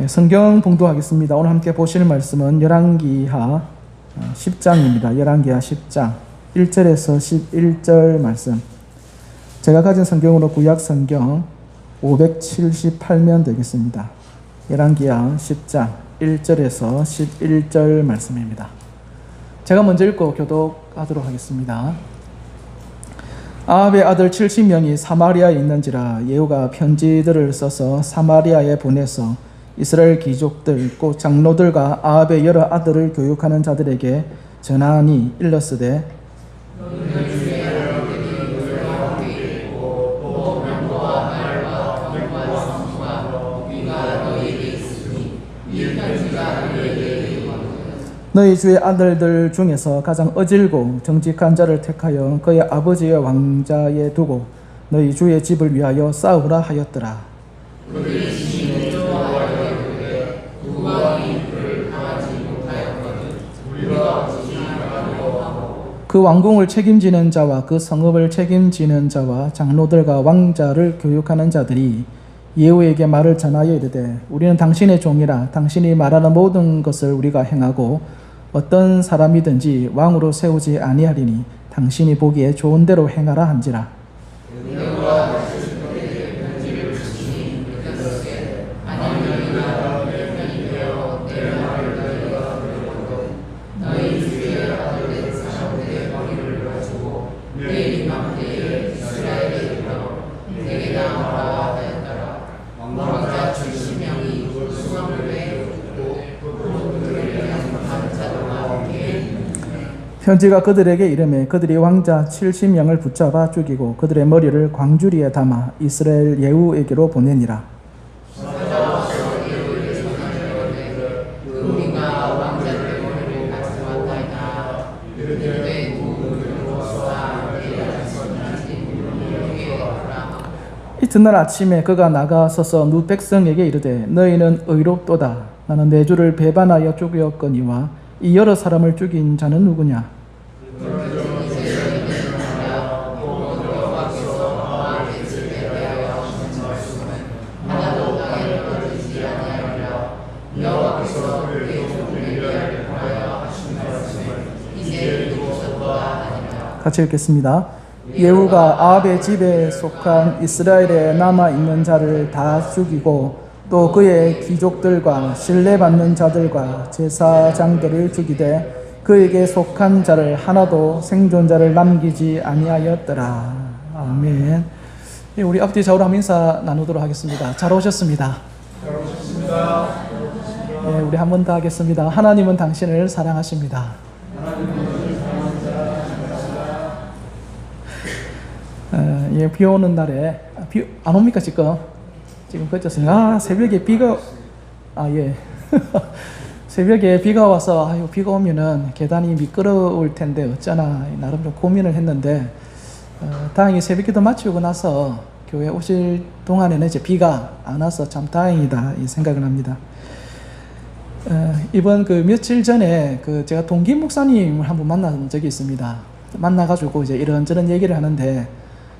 예, 성경 봉독하겠습니다. 오늘 함께 보실 말씀은 열왕기하 10장입니다. 열왕기하 10장 1절에서 11절 말씀. 제가 가진 성경으로 구약 성경 578면 되겠습니다. 열왕기하 10장 1절에서 11절 말씀입니다. 제가 먼저 읽고 교독하도록 하겠습니다. 아합의 아들 70명이 사마리아에 있는지라 예후가 편지들을 써서 사마리아에 보내서 이스라엘 귀족들 곧 장로들과 아합의 여러 아들을 교육하는 자들에게 전하니 일렀으되 너희 주의 아들들 중에서 가장 어질고 정직한 자를 택하여 그의 아버지의 왕자에 두고 너희 주의 집을 위하여 싸우라 하였더라. 그 왕궁을 책임지는 자와 그 성읍을 책임지는 자와 장로들과 왕자를 교육하는 자들이 예후에게 말을 전하여 이르되 우리는 당신의 종이라 당신이 말하는 모든 것을 우리가 행하고 어떤 사람이든지 왕으로 세우지 아니하리니 당신이 보기에 좋은 대로 행하라 한지라 편지가 그들에게 이름에 그들이 왕자 70명을 붙잡아 죽이고 그들의 머리를 광주리에 담아 이스라엘 예후에게로 보내니라. 이튿날 아침에 그가 나가서서 누 백성에게 이르되 너희는 의롭도다 나는 내 주를 배반하여 죽였거니와 이 여러 사람을 죽인 자는 누구냐 같이 읽겠습니다. 예후가 아합의 집에 속한 이스라엘에 남아 있는 자를 다 죽이고 또 그의 귀족들과 신뢰받는 자들과 제사장들을 죽이되 그에게 속한 자를 하나도 생존자를 남기지 아니하였더라. 아멘. 예, 우리 앞뒤 좌우로 한번 인사 나누도록 하겠습니다. 잘 오셨습니다. 잘 오셨습니다. 예, 우리 한 번 더 하겠습니다. 하나님은 당신을 사랑하십니다. 어, 예, 비 오는 날에 비 안 옵니까 지금? 지금 그쳤습니다. 아 새벽에 비가 아 예. 새벽에 비가 와서 아유 비가 오면은 계단이 미끄러울 텐데 어쩌나 나름 좀 고민을 했는데 어, 다행히 새벽 기도 마치고 나서 교회 오실 동안에는 이제 비가 안 와서 참 다행이다 이 생각을 합니다. 어, 이번 그 며칠 전에 그 제가 동기 목사님을 한번 만난 적이 있습니다. 만나가지고 이제 이런저런 얘기를 하는데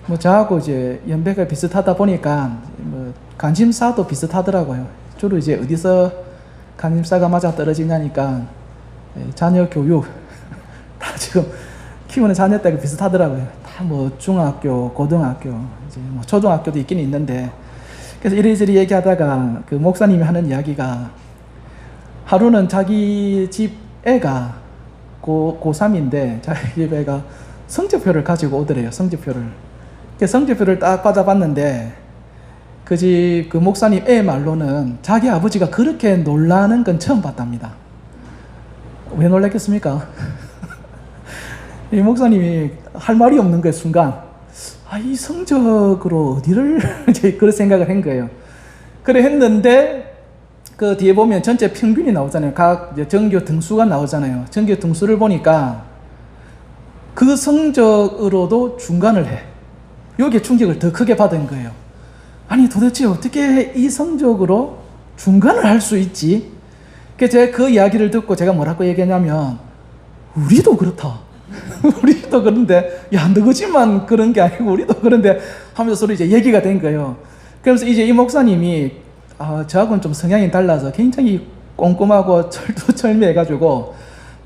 뭐 저하고 이제 연배가 비슷하다 보니까 뭐 관심사도 비슷하더라고요. 주로 이제 어디서 관심사가 맞아 떨어지냐니까 예, 자녀 교육 다 지금 키우는 자녀 때가 비슷하더라고요. 다 뭐 중학교, 고등학교, 이제 뭐 초등학교도 있긴 있는데 그래서 이리저리 얘기하다가 그 목사님이 하는 이야기가 하루는 자기 집 애가 고, 고3인데 자기 집 애가 성적표를 가지고 오더래요. 성적표를. 그 성적표를 딱 받아봤는데 그 집 그 목사님 애 말로는 자기 아버지가 그렇게 놀라는 건 처음 봤답니다. 왜 놀랐겠습니까? 이 목사님이 할 말이 없는 거예요, 순간. 아, 이 성적으로 어디를, 그런 생각을 한 거예요. 그래 했는데, 그 뒤에 보면 전체 평균이 나오잖아요. 각 전교 등수가 나오잖아요. 전교 등수를 보니까 그 성적으로도 중간을 해. 여기에 충격을 더 크게 받은 거예요. 아니 도대체 어떻게 이 성적으로 중간을 할 수 있지? 그래서 제가 그 이야기를 듣고 제가 뭐라고 얘기했냐면 우리도 그렇다. 우리도 그런데 야 너거지만 그런 게 아니고 우리도 그런데 하면서 서로 이제 얘기가 된 거예요. 그러면서 이제 이 목사님이 아, 저하고는 좀 성향이 달라서 굉장히 꼼꼼하고 철두철미해가지고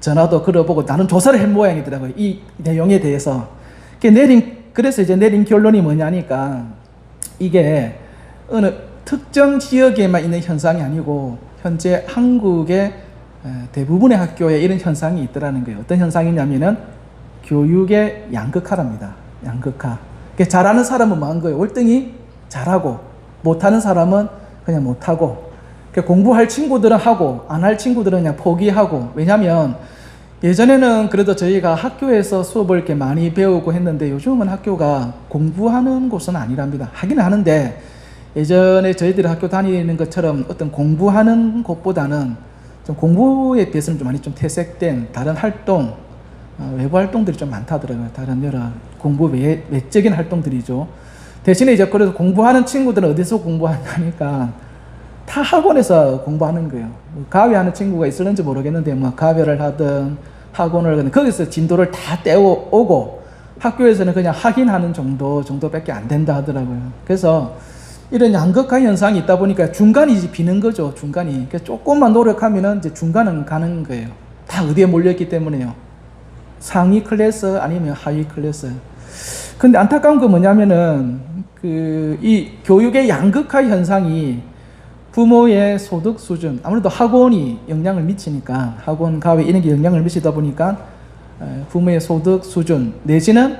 전화도 걸어보고 나는 조사를 한 모양이더라고요. 이 내용에 대해서. 그 내린 그래서 이제 내린 결론이 뭐냐니까 이게 어느 특정 지역에만 있는 현상이 아니고 현재 한국의 에, 대부분의 학교에 이런 현상이 있더라는 거예요. 어떤 현상이냐면은 교육의 양극화랍니다. 양극화. 그러니까 잘하는 사람은 뭐한 거예요? 월등히 잘하고 못하는 사람은 그냥 못하고 그러니까 공부할 친구들은 하고 안 할 친구들은 그냥 포기하고 왜냐하면 예전에는 그래도 저희가 학교에서 수업을 이렇게 많이 배우고 했는데 요즘은 학교가 공부하는 곳은 아니랍니다. 하긴 하는데 예전에 저희들이 학교 다니는 것처럼 어떤 공부하는 곳보다는 좀 공부에 비해서는 좀 많이 좀 퇴색된 다른 활동, 어, 외부 활동들이 좀 많다더라고요. 다른 여러 공부 외, 외적인 활동들이죠. 대신에 이제 그래도 공부하는 친구들은 어디서 공부하냐니까 다 학원에서 공부하는 거예요. 뭐 가위하는 친구가 있을는지 모르겠는데 뭐 가위를 하든 학원을 거기서 진도를 다 떼어오고 학교에서는 그냥 확인하는 정도 정도밖에 안 된다 하더라고요. 그래서 이런 양극화 현상이 있다 보니까 중간이 이제 비는 거죠. 중간이. 그래서 조금만 노력하면은 이제 중간은 가는 거예요. 다 어디에 몰려있기 때문에요. 상위 클래스 아니면 하위 클래스. 근데 안타까운 건 뭐냐면은 그 이 교육의 양극화 현상이 부모의 소득 수준 아무래도 학원이 영향을 미치니까 학원 가위 이런 게 영향을 미치다 보니까 에, 부모의 소득 수준 내지는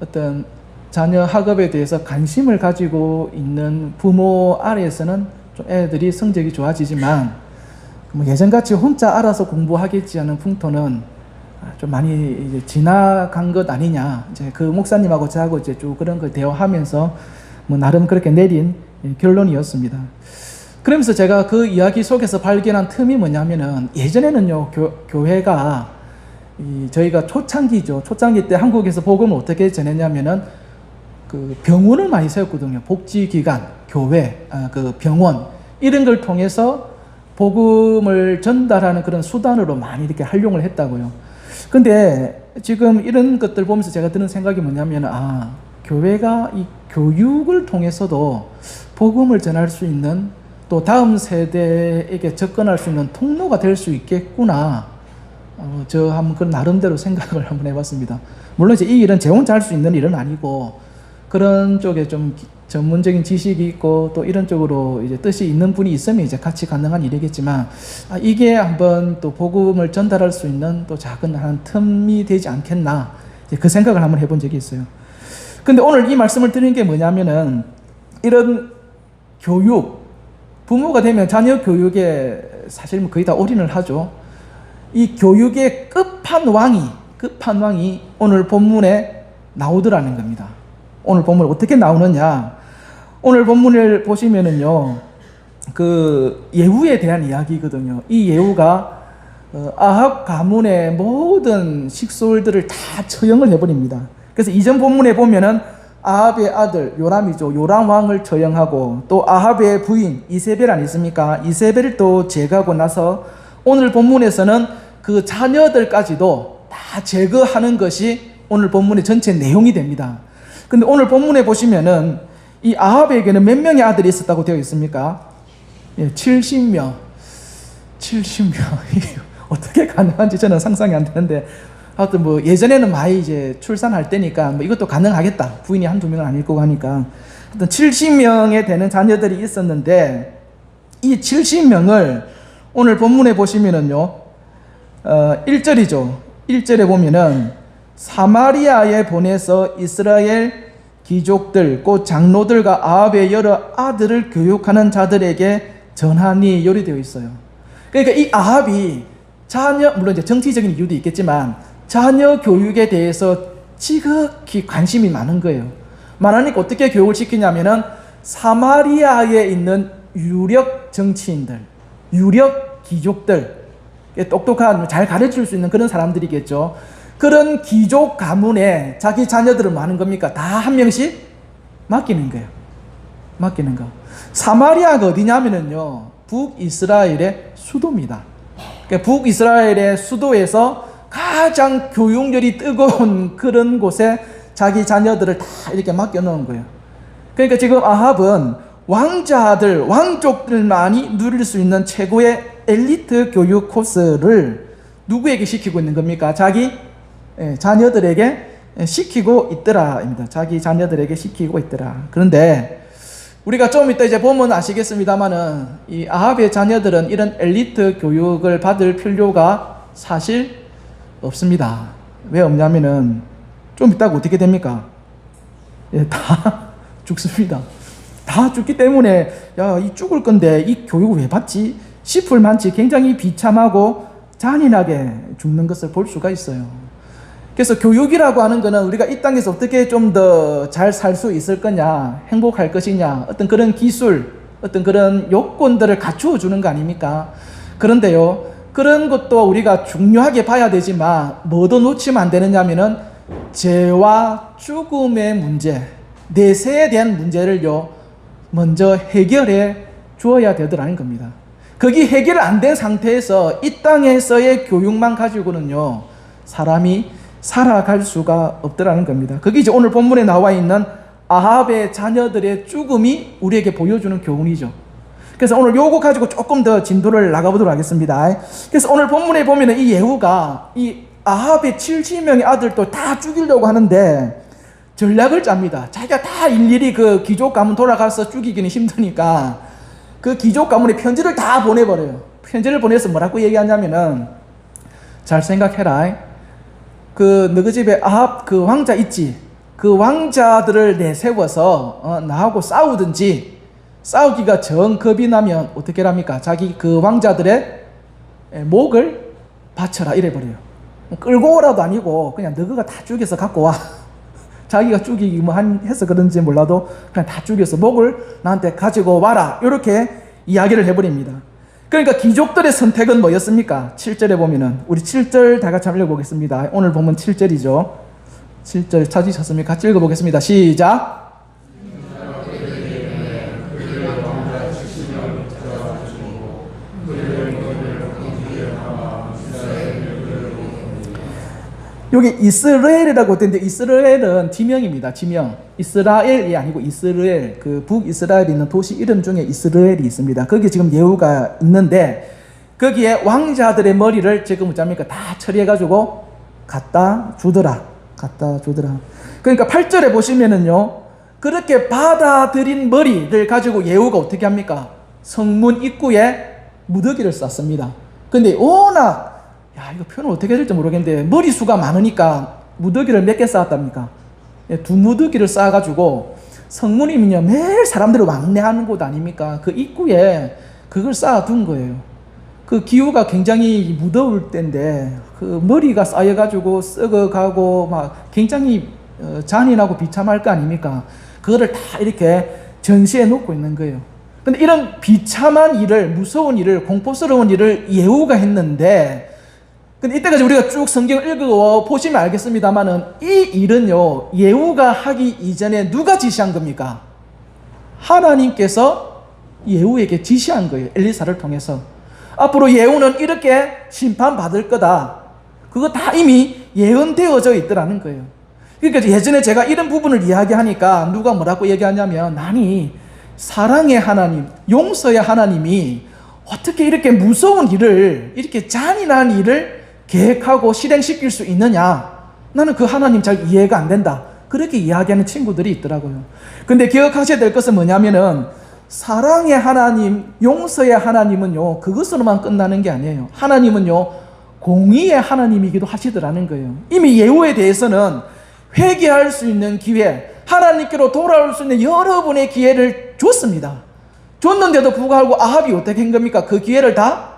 어떤 자녀 학업에 대해서 관심을 가지고 있는 부모 아래에서는 좀 애들이 성적이 좋아지지만 뭐 예전같이 혼자 알아서 공부하겠지 하는 풍토는 아, 좀 많이 이제 지나간 것 아니냐. 이제 그 목사님하고 저하고 이제 쭉 그런 걸 대화하면서 뭐 나름 그렇게 내린 예, 결론이었습니다. 그러면서 제가 그 이야기 속에서 발견한 틈이 뭐냐면은 예전에는요 교, 교회가 이 저희가 초창기죠. 초창기 때 한국에서 복음을 어떻게 전했냐면은 그 병원을 많이 세웠거든요. 복지기관 교회 아, 그 병원. 이런 걸 통해서 복음을 전달하는 그런 수단으로 많이 이렇게 활용을 했다고요. 근데 지금 이런 것들 보면서 제가 드는 생각이 뭐냐면 아 교회가 이 교육을 통해서도 복음을 전할 수 있는 또 다음 세대에게 접근할 수 있는 통로가 될 수 있겠구나. 어, 저 한번 그 나름대로 생각을 한번 해봤습니다. 물론 이제 이 일은 제 혼자 할 수 있는 일은 아니고 그런 쪽에 좀 기- 전문적인 지식이 있고 또 이런 쪽으로 이제 뜻이 있는 분이 있으면 이제 같이 가능한 일이겠지만 아, 이게 한번 또 복음을 전달할 수 있는 또 작은 한 틈이 되지 않겠나 그 생각을 한번 해본 적이 있어요. 근데 오늘 이 말씀을 드리는 게 뭐냐면은 이런 교육 부모가 되면 자녀 교육에 사실 뭐 거의 다 올인을 하죠. 이 교육의 끝판왕이 끝판왕이 오늘 본문에 나오더라는 겁니다. 오늘 본문 어떻게 나오느냐? 오늘 본문을 보시면은요. 그 예후에 대한 이야기거든요. 이 예후가 어, 아합 가문의 모든 식솔들을 다 처형을 해버립니다. 그래서 이전 본문에 보면은 아합의 아들 요람이죠. 요람 왕을 처형하고 또 아합의 부인 이세벨 아니습니까? 이세벨을 또 제거하고 나서 오늘 본문에서는 그 자녀들까지도 다 제거하는 것이 오늘 본문의 전체 내용이 됩니다. 근데 오늘 본문에 보시면은 이 아합에게는 몇 명의 아들이 있었다고 되어 있습니까? 예, 70명. 70명. 이게 어떻게 가능한지 저는 상상이 안 되는데 하여튼 뭐 예전에는 많이 이제 출산할 때니까 뭐 이것도 가능하겠다. 부인이 한두 명은 아닐 거고 하니까. 하여튼 70명에 되는 자녀들이 있었는데 이 70명을 오늘 본문에 보시면은요. 어, 1절이죠. 1절에 보면은 사마리아에 보내서 이스라엘 귀족들 곧 장로들과 아합의 여러 아들을 교육하는 자들에게 전하니 요리되어 있어요. 그러니까 이 아합이 자녀 물론 이제 정치적인 이유도 있겠지만 자녀 교육에 대해서 지극히 관심이 많은 거예요. 많으니까 어떻게 교육을 시키냐면은 사마리아에 있는 유력 정치인들, 유력 귀족들, 똑똑한 잘 가르칠 수 있는 그런 사람들이겠죠. 그런 귀족 가문에 자기 자녀들을 뭐 하는 겁니까? 다 한 명씩 맡기는 거예요. 맡기는 거. 사마리아가 어디냐면은요, 북이스라엘의 수도입니다. 그러니까 북이스라엘의 수도에서 가장 교육열이 뜨거운 그런 곳에 자기 자녀들을 다 이렇게 맡겨 놓은 거예요. 그러니까 지금 아합은 왕자들, 왕족들만이 누릴 수 있는 최고의 엘리트 교육 코스를 누구에게 시키고 있는 겁니까? 자기 예, 자녀들에게 시키고 있더라입니다. 자기 자녀들에게 시키고 있더라. 그런데 우리가 좀 이따 이제 보면 아시겠습니다만은 이 아합의 자녀들은 이런 엘리트 교육을 받을 필요가 사실 없습니다. 왜 없냐면은 좀 이따가 어떻게 됩니까? 예, 다 죽습니다. 다 죽기 때문에 야, 이 죽을 건데 이 교육을 왜 받지? 싶을 만치 굉장히 비참하고 잔인하게 죽는 것을 볼 수가 있어요. 그래서 교육이라고 하는 거는 우리가 이 땅에서 어떻게 좀 더 잘 살 수 있을 거냐, 행복할 것이냐, 어떤 그런 기술, 어떤 그런 요건들을 갖추어 주는 거 아닙니까? 그런데요, 그런 것도 우리가 중요하게 봐야 되지만, 뭐도 놓치면 안 되느냐면은, 죄와 죽음의 문제, 내세에 대한 문제를요, 먼저 해결해 주어야 되더라는 겁니다. 거기 해결 안 된 상태에서 이 땅에서의 교육만 가지고는요, 사람이 살아갈 수가 없더라는 겁니다. 그게 이제 오늘 본문에 나와 있는 아합의 자녀들의 죽음이 우리에게 보여주는 교훈이죠. 그래서 오늘 요거 가지고 조금 더 진도를 나가보도록 하겠습니다. 그래서 오늘 본문에 보면은 이 예후가 이 아합의 70명의 아들도 다 죽이려고 하는데 전략을 짭니다. 자기가 다 일일이 그 귀족 가문 돌아가서 죽이기는 힘드니까 그 귀족 가문에 편지를 다 보내버려요. 편지를 보내서 뭐라고 얘기하냐면은 잘 생각해라. 그 너희 집에 아합 그 왕자 있지? 그 왕자들을 내세워서 어, 나하고 싸우든지 싸우기가 정 겁이 나면 어떻게 합니까? 자기 그 왕자들의 목을 바쳐라 이래 버려요. 끌고 오라도 아니고 그냥 너희가 다 죽여서 갖고 와. 자기가 죽이기 뭐 한, 해서 그런지 몰라도 그냥 다 죽여서 목을 나한테 가지고 와라. 이렇게 이야기를 해버립니다. 그러니까 귀족들의 선택은 뭐였습니까? 7절에 보면은 우리 7절 다 같이 읽어보겠습니다. 오늘 보면 7절이죠. 7절 찾으셨습니까? 같이 읽어보겠습니다. 시작. 여기 이스라엘이라고 되는데 이스라엘은 지명입니다. 지명. 이스라엘이 아니고 이스라엘. 그 북이스라엘에 있는 도시 이름 중에 이스라엘이 있습니다. 거기 지금 예후가 있는데 거기에 왕자들의 머리를 지금 뭐합니까? 다 처리해가지고 갖다 주더라. 갖다 주더라. 그러니까 8절에 보시면은요. 그렇게 받아들인 머리를 가지고 예후가 어떻게 합니까? 성문 입구에 무더기를 쌌습니다. 근데 워낙 야, 이거 표현을 어떻게 해야 될지 모르겠는데, 머리수가 많으니까 무더기를 몇 개 쌓았답니까? 예, 두 무더기를 쌓아가지고, 성문이면요, 매일 사람들을 왕래하는 곳 아닙니까? 그 입구에 그걸 쌓아둔 거예요. 그 기후가 굉장히 무더울 때인데, 그 머리가 쌓여가지고 썩어가고, 막 굉장히 어, 잔인하고 비참할 거 아닙니까? 그거를 다 이렇게 전시해 놓고 있는 거예요. 근데 이런 비참한 일을, 무서운 일을, 공포스러운 일을 예후가 했는데, 근데 이때까지 우리가 쭉 성경을 읽어 보시면 알겠습니다만은 이 일은요 예후가 하기 이전에 누가 지시한 겁니까? 하나님께서 예후에게 지시한 거예요. 엘리사를 통해서 앞으로 예후는 이렇게 심판 받을 거다. 그거 다 이미 예언되어져 있더라는 거예요. 그러니까 예전에 제가 이런 부분을 이야기하니까 누가 뭐라고 얘기하냐면 아니 사랑의 하나님, 용서의 하나님이 어떻게 이렇게 무서운 일을 이렇게 잔인한 일을 계획하고 실행시킬 수 있느냐? 나는 그 하나님 잘 이해가 안 된다. 그렇게 이야기하는 친구들이 있더라고요. 근데 기억하셔야 될 것은 뭐냐면은 사랑의 하나님, 용서의 하나님은요, 그것으로만 끝나는 게 아니에요. 하나님은요, 공의의 하나님이기도 하시더라는 거예요. 이미 예후에 대해서는 회개할 수 있는 기회, 하나님께로 돌아올 수 있는 여러분의 기회를 줬습니다. 줬는데도 불구하고 아합이 어떻게 한 겁니까? 그 기회를 다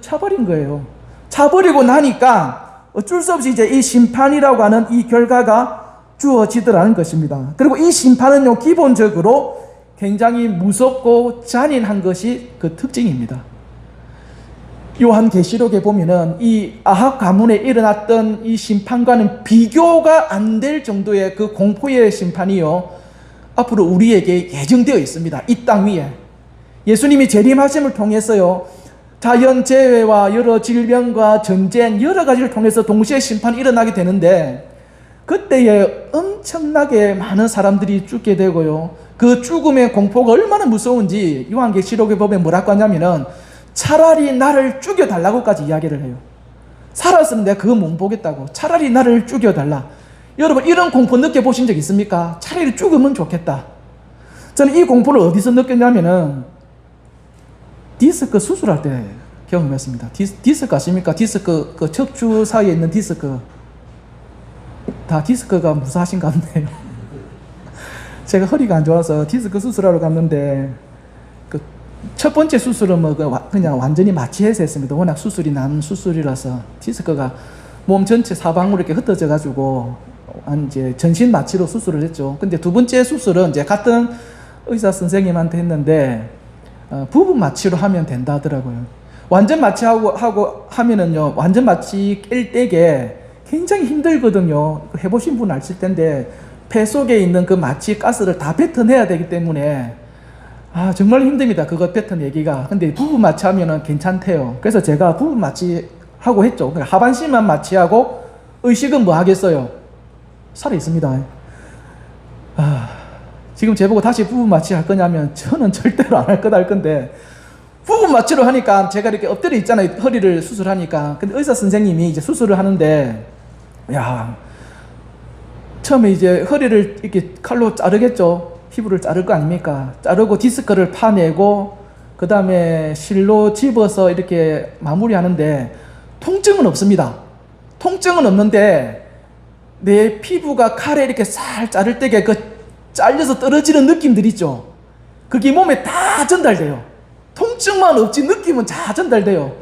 차버린 거예요. 차버리고 나니까 어쩔 수 없이 이제 이 심판이라고 하는 이 결과가 주어지더라는 것입니다. 그리고 이 심판은요, 기본적으로 굉장히 무섭고 잔인한 것이 그 특징입니다. 요한 계시록에 보면은 이 아합 가문에 일어났던 이 심판과는 비교가 안 될 정도의 그 공포의 심판이요. 앞으로 우리에게 예정되어 있습니다. 이 땅 위에. 예수님이 재림하심을 통해서요. 자연 재해와 여러 질병과 전쟁 여러 가지를 통해서 동시에 심판이 일어나게 되는데 그때에 엄청나게 많은 사람들이 죽게 되고요. 그 죽음의 공포가 얼마나 무서운지 요한계시록에 보면 뭐라고 하냐면은 차라리 나를 죽여달라고까지 이야기를 해요. 살았으면 내가 그거 못 보겠다고. 차라리 나를 죽여달라. 여러분 이런 공포 느껴보신 적 있습니까? 차라리 죽으면 좋겠다. 저는 이 공포를 어디서 느꼈냐면은 디스크 수술할 때 경험했습니다. 디스, 디스 크 아십니까? 디스크 그 척추 사이에 있는 디스크 다 디스크가 무사하신가 보네요. 제가 허리가 안 좋아서 디스크 수술하러 갔는데 그 첫 번째 수술은 뭐그 와- 그냥 완전히 마취해서 했습니다. 워낙 수술이 난 수술이라서 디스크가 몸 전체 사방으로 이렇게 흩어져 가지고 한 이제 전신 마취로 수술을 했죠. 근데 두 번째 수술은 이제 같은 의사 선생님한테 했는데 어, 부분 마취로 하면 된다 하더라고요. 완전 마취하고 하고 하면은요 완전 마취 깰 때게 굉장히 힘들거든요. 그 해보신 분 아실 텐데 폐 속에 있는 그 마취 가스를 다 뱉어내야 되기 때문에 아 정말 힘듭니다. 그거 뱉어내기가. 근데 부분 마취하면은 괜찮대요. 그래서 제가 부분 마취 하고 했죠. 그러니까 하반신만 마취하고 의식은 뭐 하겠어요? 살아 있습니다. 아 지금 제보고 다시 부분 마취 할 거냐면 저는 절대로 안 할 거다 할 건데 부분 마취로 하니까 제가 이렇게 엎드려 있잖아요. 허리를 수술하니까. 근데 의사 선생님이 이제 수술을 하는데 야 처음에 이제 허리를 이렇게 칼로 자르겠죠. 피부를 자를 거 아닙니까? 자르고 디스크를 파내고 그 다음에 실로 집어서 이렇게 마무리하는데 통증은 없습니다. 통증은 없는데 내 피부가 칼에 이렇게 살 자를 때게 그 잘려서 떨어지는 느낌들 있죠. 그게 몸에 다 전달돼요. 통증만 없지 느낌은 다 전달돼요.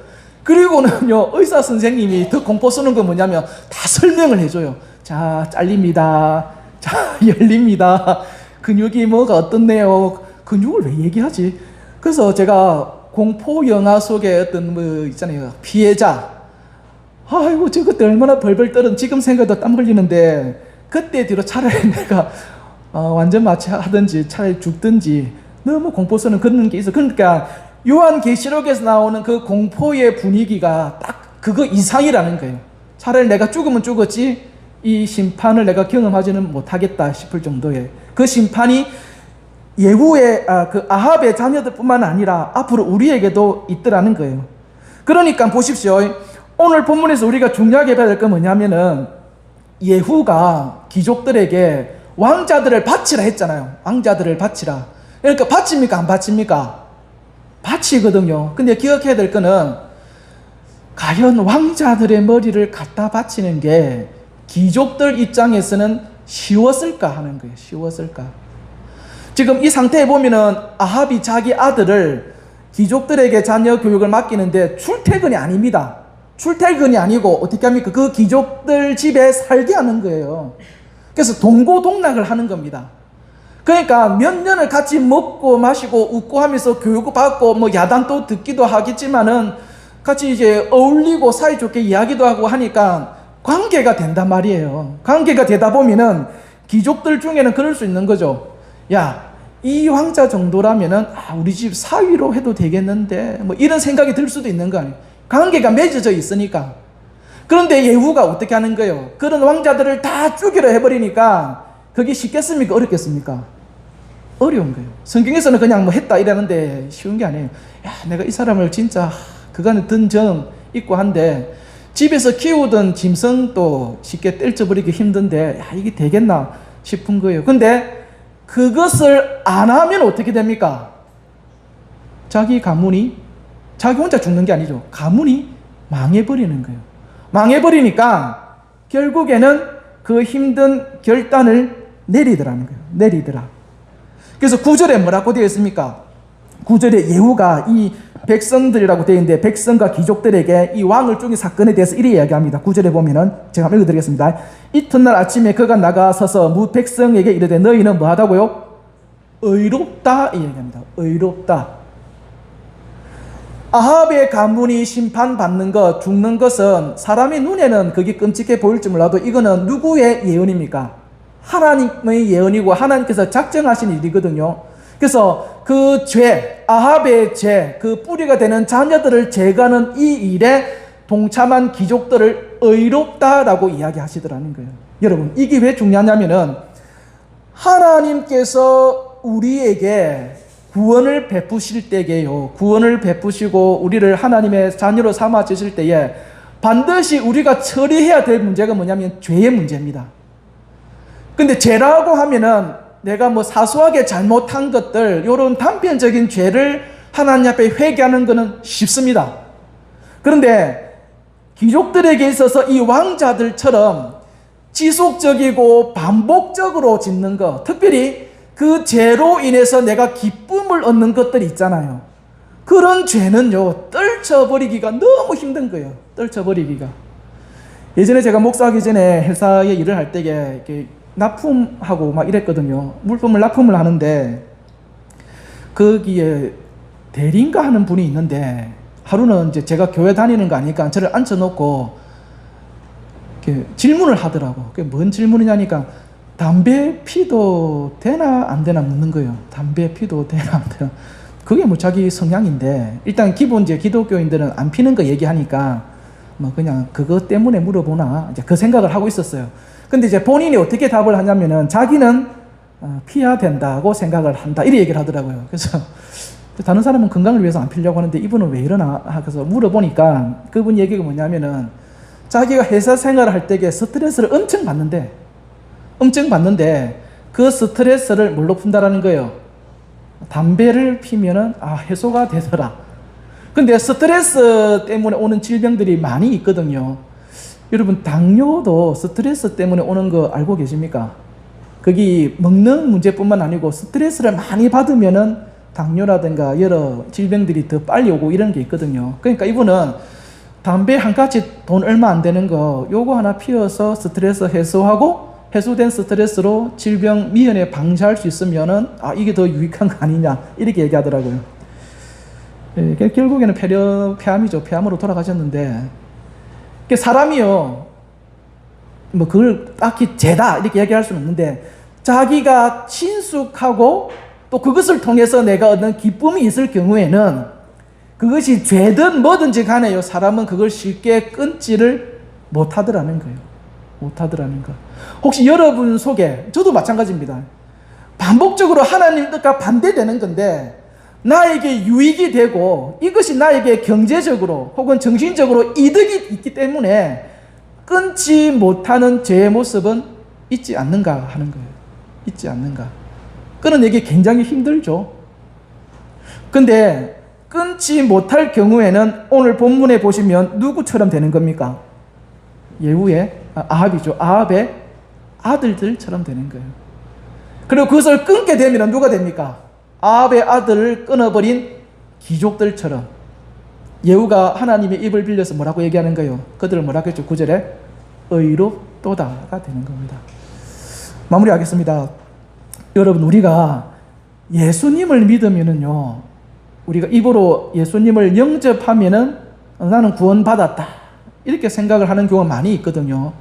그리고는요 의사 선생님이 더 공포 쓰는 건 뭐냐면 다 설명을 해줘요. 자 잘립니다. 자 열립니다. 근육이 뭐가 어떻네요. 근육을 왜 얘기하지? 그래서 제가 공포 영화 속에 어떤 뭐 있잖아요 피해자. 아이고 저 그때 얼마나 벌벌 떨은 지금 생각도 땀 흘리는데 그때 뒤로 차라리 내가 어, 완전 마취하든지 차라리 죽든지 너무 공포 쓰는 그런 게 있어. 그러니까 요한 계시록에서 나오는 그 공포의 분위기가 딱 그거 이상이라는 거예요. 차라리 내가 죽으면 죽었지 이 심판을 내가 경험하지는 못하겠다 싶을 정도의 그 심판이 예후의 아, 그 아합의 자녀들뿐만 아니라 앞으로 우리에게도 있더라는 거예요. 그러니까 보십시오. 오늘 본문에서 우리가 중요하게 봐야 될 건 뭐냐면은 예후가 귀족들에게 왕자들을 바치라 했잖아요. 왕자들을 바치라. 그러니까 바칩니까? 안 바칩니까? 바치거든요. 근데 기억해야 될 거는 과연 왕자들의 머리를 갖다 바치는 게 귀족들 입장에서는 쉬웠을까 하는 거예요. 쉬웠을까? 지금 이 상태에 보면은 아합이 자기 아들을 귀족들에게 자녀 교육을 맡기는데 출퇴근이 아닙니다. 출퇴근이 아니고 어떻게 합니까? 그 귀족들 집에 살게 하는 거예요. 그래서 동고동락을 하는 겁니다. 그러니까 몇 년을 같이 먹고 마시고 웃고 하면서 교육을 받고 뭐 야단도 듣기도 하겠지만은 같이 이제 어울리고 사이좋게 이야기도 하고 하니까 관계가 된단 말이에요. 관계가 되다 보면은 귀족들 중에는 그럴 수 있는 거죠. 야, 이 왕자 정도라면은 아, 우리 집 사위로 해도 되겠는데 뭐 이런 생각이 들 수도 있는 거 아니에요. 관계가 맺어져 있으니까. 그런데 예후가 어떻게 하는 거예요? 그런 왕자들을 다 죽이려 해버리니까 그게 쉽겠습니까? 어렵겠습니까? 어려운 거예요. 성경에서는 그냥 뭐 했다 이러는데 쉬운 게 아니에요. 야, 내가 이 사람을 진짜 그간에 든정 있고 한데 집에서 키우던 짐승도 쉽게 뗄져버리기 힘든데 야, 이게 되겠나 싶은 거예요. 근데 그것을 안 하면 어떻게 됩니까? 자기 가문이 자기 혼자 죽는 게 아니죠. 가문이 망해버리는 거예요. 망해버리니까 결국에는 그 힘든 결단을 내리더라는 거예요. 내리더라. 그래서 구절에 뭐라고 되어 있습니까? 구절에 예후가 이 백성들이라고 되어 있는데 백성과 귀족들에게 이 왕을 죽인 사건에 대해서 이렇게 이야기합니다. 구절에 보면은 제가 한번 읽어드리겠습니다. 이튿날 아침에 그가 나가서서 무 백성에게 이르되 너희는 뭐하다고요? 의롭다 이 얘기합니다. 의롭다. 아합의 가문이 심판받는 것, 죽는 것은 사람의 눈에는 그게 끔찍해 보일지 몰라도 이거는 누구의 예언입니까? 하나님의 예언이고 하나님께서 작정하신 일이거든요. 그래서 그 죄, 아합의 죄, 그 뿌리가 되는 자녀들을 제거하는 이 일에 동참한 귀족들을 의롭다라고 이야기하시더라는 거예요. 여러분, 이게 왜 중요하냐면은 하나님께서 우리에게 구원을 베푸실 때에요. 구원을 베푸시고 우리를 하나님의 자녀로 삼아 주실 때에 반드시 우리가 처리해야 될 문제가 뭐냐면 죄의 문제입니다. 근데 죄라고 하면은 내가 뭐 사소하게 잘못한 것들, 요런 단편적인 죄를 하나님 앞에 회개하는 것은 쉽습니다. 그런데 귀족들에게 있어서 이 왕자들처럼 지속적이고 반복적으로 짓는 것, 특별히 그 죄로 인해서 내가 기쁨을 얻는 것들이 있잖아요. 그런 죄는요, 떨쳐버리기가 너무 힘든 거예요. 떨쳐버리기가. 예전에 제가 목사하기 전에 회사에 일을 할 때에 이렇게 납품하고 막 이랬거든요. 물품을 납품을 하는데 거기에 대리인가 하는 분이 있는데 하루는 이제 제가 교회 다니는 거 아니까 저를 앉혀놓고 질문을 하더라고. 그게 뭔 질문이냐니까 담배 피도 되나 안 되나 묻는 거예요. 담배 피도 되나 안 되나. 그게 뭐 자기 성향인데 일단 기본 이제 기독교인들은 안 피는 거 얘기하니까 뭐 그냥 그것 때문에 물어보나 이제 그 생각을 하고 있었어요. 근데 이제 본인이 어떻게 답을 하냐면은 자기는 어, 피해야 된다고 생각을 한다 이렇게 얘기를 하더라고요. 그래서 다른 사람은 건강을 위해서 안 피려고 하는데 이분은 왜 이러나 그래서 물어보니까 그분 얘기가 뭐냐면은 자기가 회사 생활을 할 때에 스트레스를 엄청 받는데 엄청 받는데 그 스트레스를 뭘로 푼다라는 거예요. 담배를 피면은 아 해소가 되더라. 근데 스트레스 때문에 오는 질병들이 많이 있거든요. 여러분 당뇨도 스트레스 때문에 오는 거 알고 계십니까? 거기 먹는 문제뿐만 아니고 스트레스를 많이 받으면은 당뇨라든가 여러 질병들이 더 빨리 오고 이런 게 있거든요. 그러니까 이분은 담배 한 가지 돈 얼마 안 되는 거 요거 하나 피워서 스트레스 해소하고 해소된 스트레스로 질병 미연에 방지할 수 있으면은 아 이게 더 유익한 거 아니냐 이렇게 얘기하더라고요. 예, 그 결국에는 폐렴, 폐암이죠. 폐암으로 돌아가셨는데 그 사람이요 뭐 그걸 딱히 죄다 이렇게 얘기할 수는 없는데 자기가 친숙하고 또 그것을 통해서 내가 얻는 기쁨이 있을 경우에는 그것이 죄든 뭐든지 간에요 사람은 그걸 쉽게 끊지를 못하더라는 거예요 못하더라는 거 혹시 여러분 속에 저도 마찬가지입니다 반복적으로 하나님 뜻과 반대되는 건데 나에게 유익이 되고 이것이 나에게 경제적으로 혹은 정신적으로 이득이 있기 때문에 끊지 못하는 죄의 모습은 있지 않는가 하는 거예요. 있지 않는가. 끊어내기 굉장히 힘들죠. 근데 끊지 못할 경우에는 오늘 본문에 보시면 누구처럼 되는 겁니까? 예후의 아, 아합이죠. 아합의 아들들처럼 되는 거예요. 그리고 그것을 끊게 되면 누가 됩니까? 아합의 아들을 끊어버린 귀족들처럼 예후가 하나님의 입을 빌려서 뭐라고 얘기하는 거예요? 그들을 뭐라고 했죠? 9절에 의롭도다가 되는 겁니다. 마무리하겠습니다. 여러분 우리가 예수님을 믿으면은요 우리가 입으로 예수님을 영접하면은 나는 구원받았다 이렇게 생각을 하는 경우가 많이 있거든요.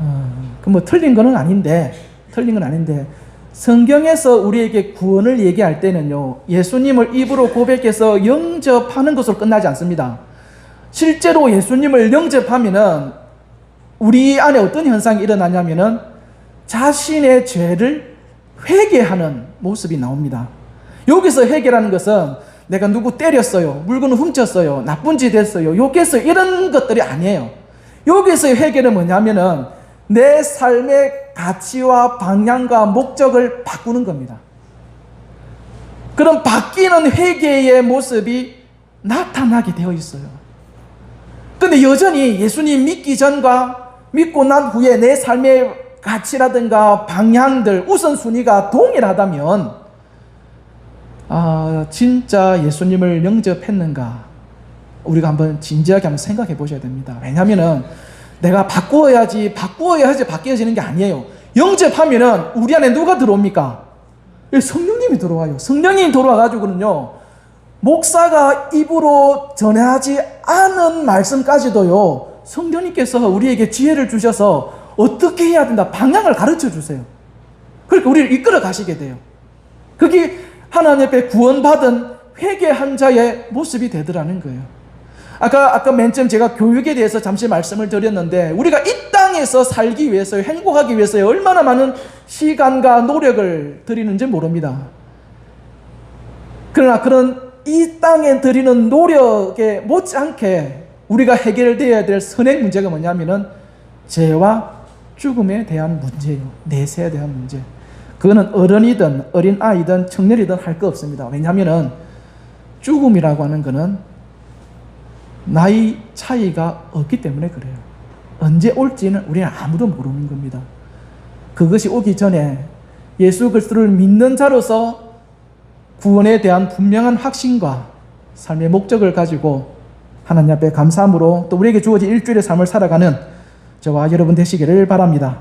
어, 그뭐 틀린 거는 아닌데 틀린 건 아닌데 성경에서 우리에게 구원을 얘기할 때는요, 예수님을 입으로 고백해서 영접하는 것으로 끝나지 않습니다. 실제로 예수님을 영접하면은 우리 안에 어떤 현상이 일어나냐면은 자신의 죄를 회개하는 모습이 나옵니다. 여기서 회개라는 것은 내가 누구 때렸어요. 물건을 훔쳤어요. 나쁜 짓 했어요. 욕했어요. 이런 것들이 아니에요. 여기서의 회개는 뭐냐면은 내 삶의 가치와 방향과 목적을 바꾸는 겁니다. 그럼 바뀌는 회개의 모습이 나타나게 되어 있어요. 근데 여전히 예수님 믿기 전과 믿고 난 후에 내 삶의 가치라든가 방향들, 우선순위가 동일하다면, 아, 진짜 예수님을 영접했는가? 우리가 한번 진지하게 한번 생각해 보셔야 됩니다. 왜냐면은 내가 바꾸어야지, 바꾸어야지 바뀌어지는 게 아니에요. 영접하면은 우리 안에 누가 들어옵니까? 성령님이 들어와요. 성령님이 들어와가지고는요, 목사가 입으로 전하지 않은 말씀까지도요, 성령님께서 우리에게 지혜를 주셔서 어떻게 해야 된다, 방향을 가르쳐 주세요. 그러니까 우리를 이끌어 가시게 돼요. 그게 하나님 앞에 구원받은 회개한 자의 모습이 되더라는 거예요. 아까, 아까 맨 처음 제가 교육에 대해서 잠시 말씀을 드렸는데, 우리가 이땅 땅에서 살기 위해서 행복하기 위해서 얼마나 많은 시간과 노력을 들이는지 모릅니다. 그러나 그런 이 땅에 들이는 노력에 못지않게 우리가 해결되어야 될 선행 문제가 뭐냐면은 죄와 죽음에 대한 문제예요. 내세에 대한 문제. 그거는 어른이든 어린 아이든 청년이든 할 거 없습니다. 왜냐하면은 죽음이라고 하는 거는 나이 차이가 없기 때문에 그래요. 언제 올지는 우리는 아무도 모르는 겁니다. 그것이 오기 전에 예수 그리스도를 믿는 자로서 구원에 대한 분명한 확신과 삶의 목적을 가지고 하나님 앞에 감사함으로 또 우리에게 주어진 일주일의 삶을 살아가는 저와 여러분 되시기를 바랍니다.